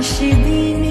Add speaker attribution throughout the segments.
Speaker 1: আসি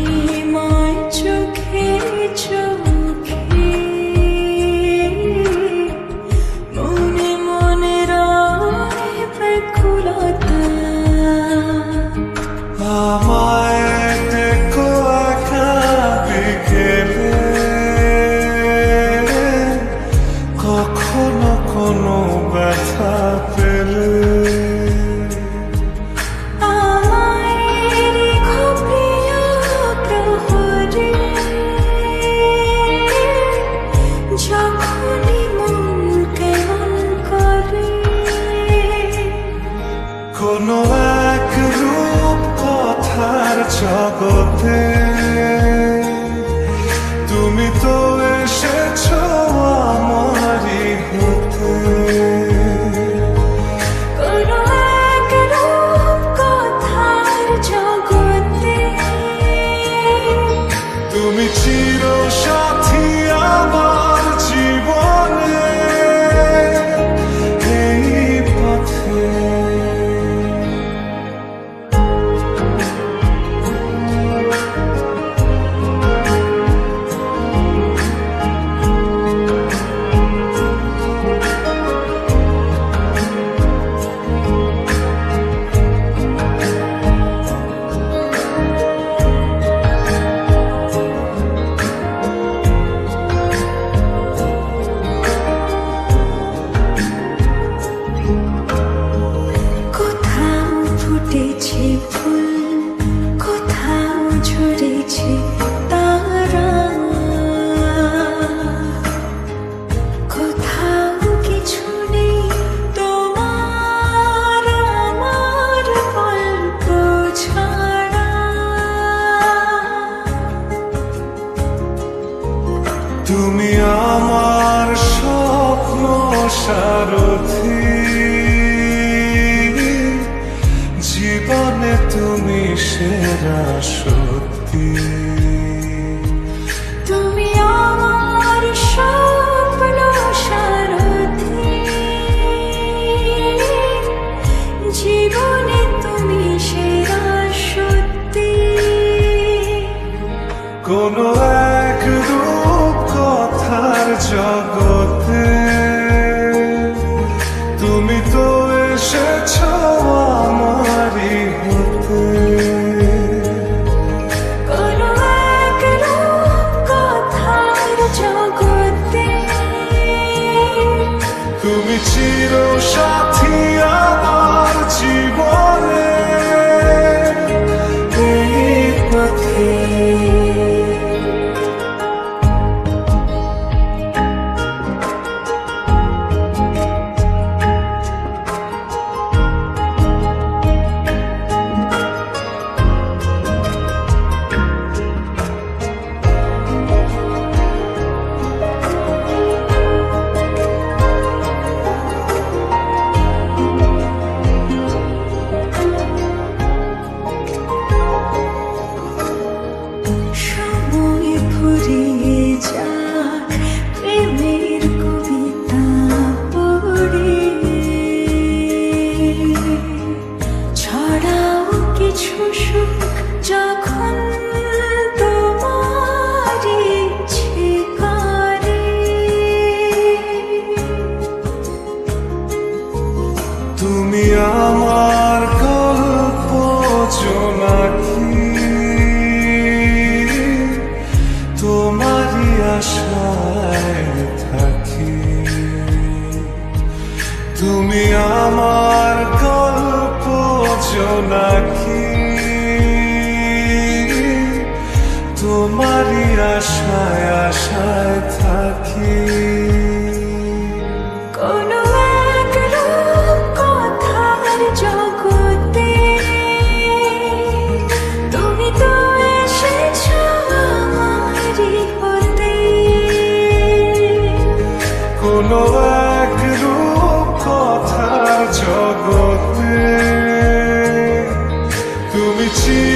Speaker 1: জগতে। তুমি তো এসেছ আমারি হতে তুমি চির সাথী তুমি আমার স্বপ্ন সারথি। জীবনে তুমি সেরা সত্যি।
Speaker 2: তুমি আমার তুমি
Speaker 1: 저고 你。ti.